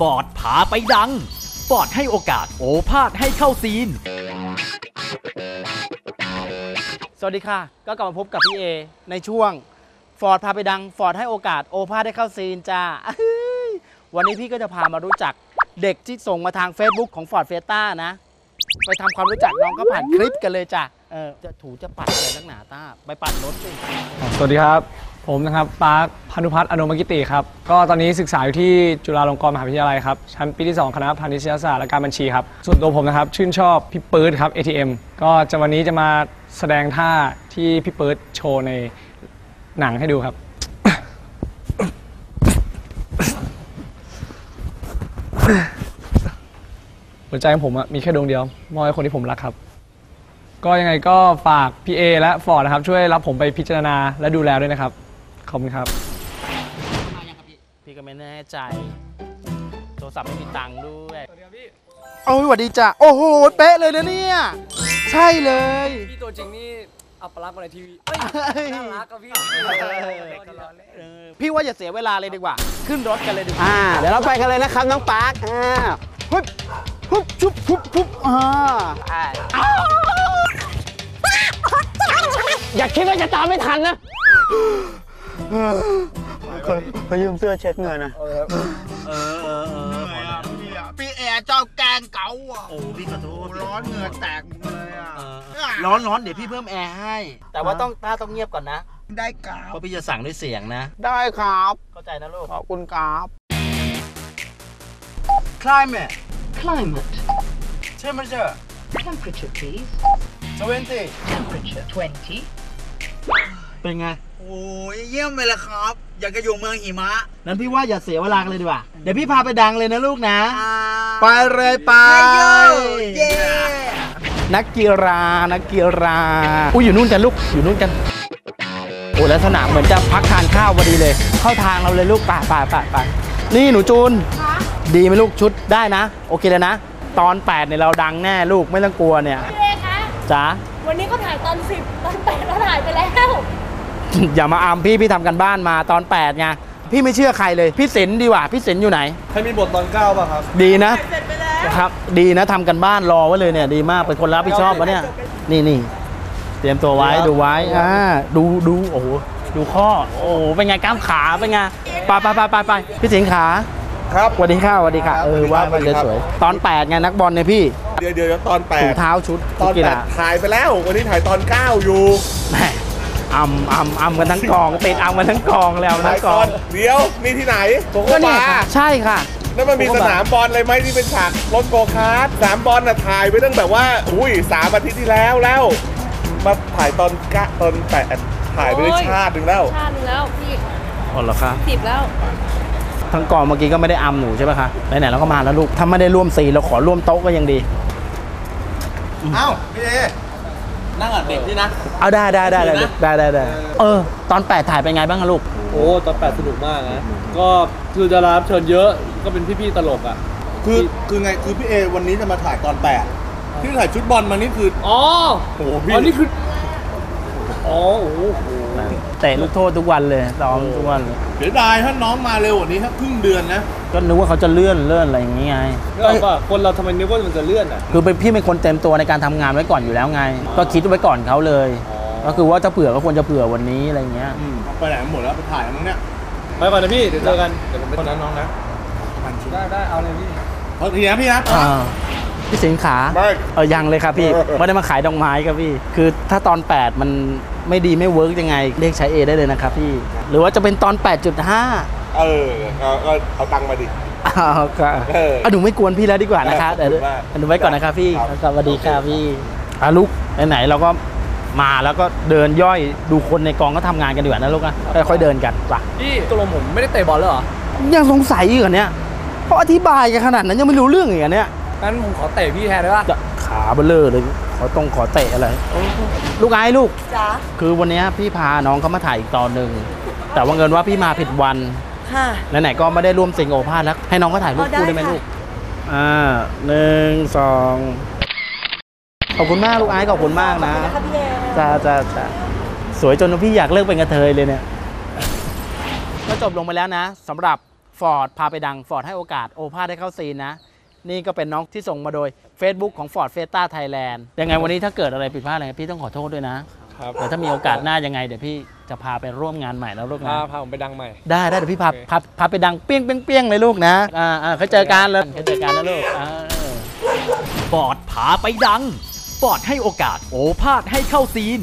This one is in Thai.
ฟอร์ดพาไปดัง ฟอร์ดให้โอกาสโอภาสให้เข้าซีน สวัสดีค่ะ ก็กลับมาพบกับพี่เอในช่วงฟอร์ดพาไปดัง ฟอร์ดให้โอกาสโอภาสได้เข้าซีนจ้า วันนี้พี่ก็จะพามารู้จักเด็กที่ส่งมาทาง Facebook ของ Ford f i e s t a นะ ไปทำความรู้จักน้องก็ผ่านคลิปกันเลยจ้ะ เออจะถูจะปัดอะไรนักหนาต้า ไปปัดรถสิสวัสดีครับ ผมนะครับปาร์คพานุพัฒน์อนุมกิติครับ ก็ตอนนี้ศึกษาอยู่ที่จุฬาลงกรณ์มหาวิทยาลัยครับ ชั้นปีที่ 2 คณะพาณิชยศาสตร์และการบัญชีครับ ส่วนตัวผมนะครับ ชื่นชอบพี่ปื๊ดครับ ATM ก็จะวันนี้จะมาแสดงท่าที่พี่ปื๊ดโชว์ในหนังให้ดูครับ หัวใจของผมอะมีแค่ดวงเดียวมอบให้คนที่ผมรักครับ ก็ยังไงก็ฝากพี่เอและฟอร์ดนะครับ ช่วยรับผมไปพิจารณาและดูแลด้วยนะครับ ขอบคุณครับพี่ก็ไม่แน่ใจ โทรศัพท์ไม่มีตังค์ด้วยสวัสดีครับพี่โอ้ยสวัสดีจ้ะ โอ้โห เป๊ะเลยนะเนี่ย ใช่เลย พี่ตัวจริงนี่อัปลักษณ์มาในทีวีเฮ้ยน่ารักครับพี่เออพี่ว่าอย่าเสียเวลาเลยดีกว่า ขึ้นรถกันเลยดีกว่า อ่า เดี๋ยวเราไปกันเลยนะครับน้องปาร์ค อ่าฮึบฮึบชุบชุบชุบอ่าอ ย่าคิดว่าจะตามไม่ทันนะขอยืมเสื้อเช็ดเหงื่อหนะเออเออเออพี่แอร์เจ้าแกงเก๋าอะโอ้พี่ขอโทษร้อนเหงื่อแตกหมดเลยอะร้อนร้อนเดี๋ยวพี่เพิ่มแอร์ให้ แต่ว่าต้องต้าต้องเงียบก่อนนะ ได้กาวเพราะพี่จะสั่งด้วยเสียงนะ ได้ครับ เข้าใจนะลูก ขอบคุณครับ climate Climate. temperature Temperature, please. 20 Temperature 20. เป็นไง โอ้ยเยี่ยมเลยละครับ อยากจะอยู่เมืองหิมะนั้นพี่ว่าอย่าเสียเวลากันเลยดีกว่า เดี๋ยวพี่พาไปดังเลยนะลูกนะ ไปเลยไป เย้นักกีฬา นักกีฬา อุ้ยอยู่นู่นกันลูก อยู่นู่นกัน โอ้แล้วสนามเหมือนจะพักทานข้าวพอดีเลย เข้าทางเราเลยลูกไป่าป่าป่าป่านี่หนูจูน ดีไหมลูกชุดได้นะ โอเคเลยนะ ตอน8เนี่ยเราดังแน่ลูกไม่ต้องกลัวเนี่ยพี่เอคะจ๋าวันนี้ก็ถ่ายตอนสิบตอนแปดเราถ่ายไปแล้ว อย่ามาอามพี่พี่ทำกันบ้านมาตอน8ไงพี่ไม่เชื่อใครเลยพี่ศิลป์ดีกว่าพี่ศิลป์อยู่ไหน ให้มีบทตอนเก้าป่ะครับ ดีนะครับดีนะทำกันบ้านรอไว้เลยเนี่ยดีมากเป็นคนรับผิดชอบวะเนี่ยนี่นี่เตรียมตัวไว้ดูไว้อ่าดูดูโอ้โหดูข้อโอ้โหเป็นไงกล้ามขาเป็นไงไปไปไปไปไปพี่สิงห์ขาครับสวัสดีค่ะสวัสดีค่ะเออว่ามันจะสวย ตอน8ไงนักบอลเนี่ยพี่ เดี๋ยวเดี๋ยวเดี๋ยวตอนแปถุงดเท้าชุดตอนกีแปฬาดถ่ายไปแล้ว วันนี้ถ่ายตอนเก้าอยู่แหม อ่ำอ่ำอ่ำกันทั้งกองติดอ่ำกันทั้งกองแล้วถ่าทั้ยงกตอองนเดี๋ยวนี่ที่ไหนโกโกก็เนี่ยบาค่ะใช่ค่ะแล้วมันมีสนามบอลอะไรไหมที่เป็นฉากรถโกคาร์ทสนามบอลน่ะถ่ายไปตั้งแบบว่า อุ้ยสามอาทิตย์ที่แล้วแล้ว มาถ่ายตอนกะตอนแปดถ่ายไปได้ชาติหนึ่งแล้ว ชาติหนึงแล้วพี่อ๋อเหรอคะสิบแล้วทั้งกองเมื่อกี้ก็ไม่ได้อัมหนูใช่ไหมคะไหนๆเราก็มาแล้วลูกถ้าไม่ได้ร่วมสีเราขอร่วมโต๊ะก็ยังดีเอ้าพี่เอ นั่งอะเด็กที่นะ เอาได้ได้ได้ได้ได้ได้ได้เออ ตอนแปดถ่ายเป็นไงบ้างอะลูก โอ้ตอนแปดสนุกมากนะก็คือจะรับเชิญเยอะก็เป็นพี่ๆตลกอะ คือคือไงคือพี่เอวันนี้จะมาถ่ายตอนแปดที่ถ่ายชุดบอลมานี่คืออ๋อโอ้โหพี่อ๋อนี่คืออ๋อโอ้โห เตะลูกโทษทุกวันเลยซ้อมทุกวันเลยเสียดายถ้าน้องมาเร็วกว่านี้ถ้าครึ่งเดือนนะ ก็นึกว่าเขาจะเลื่อนเลื่อนอะไรอย่างงี้ไง ก็ว่าคนเราทำไมนึกว่ามันจะเลื่อนอะ คือเป็นพี่เป็นคนเต็มตัวในการทำงานไว้ก่อนอยู่แล้วไง ก็คิดไว้ก่อนเขาเลย ก็คือว่าจะเผื่อก็ควรจะเผื่อวันนี้อะไรเงี้ย อืมไปไหนหมดแล้วไปถ่ายมั้งเนี่ยไปก่อนนะพี่ เดี๋ยวเจอกัน เดี๋ยวผมไปคนนั้นน้องนะได้ได้เอาเลยพี่ เอาทีนะพี่นะอ่าพี่สิงขา ไม่ เออยังเลยครับพี่ ไม่ได้มาขายดอกไม้ครับพี่ คือถ้าตอน 8 มัน ไม่ดีไม่เวิร์กยังไง เรียกใช้ A ได้เลยนะครับพี่ หรือว่าจะเป็นตอน 8.5 เออเอาเอาเอาตังค์มาดิ อ้าวครับเอออะหนูไม่กวนพี่แล้วดีกว่านะคะขอบคุณเดี๋ยวมากหนูไว้ก่อนนะครับพี่ครับสวัสดีค่ะพี่อะลูกไหนๆเราก็มาแล้วก็เดินย่อยดูคนในกองก็ทำงานกันดีกว่านะลูกนะค่อยๆเดินกันป่ะพี่ตกลงผมไม่ได้เตะบอลเลยเหรอ ยังสงสัยอยู่เหรอเนี่ยเพราะอธิบายกันขนาดนั้นยังไม่รู้เรื่องอีกเหรอเนี่ย งั้นผมขอเตะพี่แทนได้ปะจะขาเบลเลอร์เลย ขอตรงขอเตะอะไร ลูกไอ้ลูกจ๋าคือวันเนี้ยพี่พาน้องเขามาถ่ายอีกตอนหนึ่ง แต่ว่าเงินว่าพี่มาผิดวัน ค่ะ ไหนๆก็ไม่ได้ร่วมสิงโอภาสแล้ว ให้น้องเขาถ่ายรูปอ๋อได้คู่ได้ไหมค่ะลูก อ่าหนึ่งสองขอบคุณมากลูกไอ้ขอบคุณมากนะนะคะพี่เอจ้าจ้าจ้าสวยจนพี่อยากเลิกเป็นกระเทยเลยเนี่ย ก็จบลงไปแล้วนะสำหรับฟอร์ดพาไปดังฟอร์ดให้โอกาสโอภาสได้เข้าซีนนะ นี่ก็เป็นน้องที่ส่งมาโดย Facebook ของ Ford f e s t a Thailand ยังไงวันนี้ถ้าเกิดอะไรผิดพลาดอะไรพี่ต้องขอโทษด้วยนะครับเดี๋ยวถ้ามีโอกาสหน้ายังไงเดี๋ยวพี่จะพาไปร่วมงานใหม่แล้วร่วมงาพานพาผมไปดังใหม่ ได้ได้เดี๋ยวพี่พาโอเคพาพาไปดังเปี้ยงเปี้ยงเปี้ยงเลยลูกนะอ่าอ่าเขาเจอกันแล้วเขาเจอกันแล้วลูกอ่าฟอร์ดพาไปดังฟอร์ดให้โอกาสโอภาสให้เข้าซีน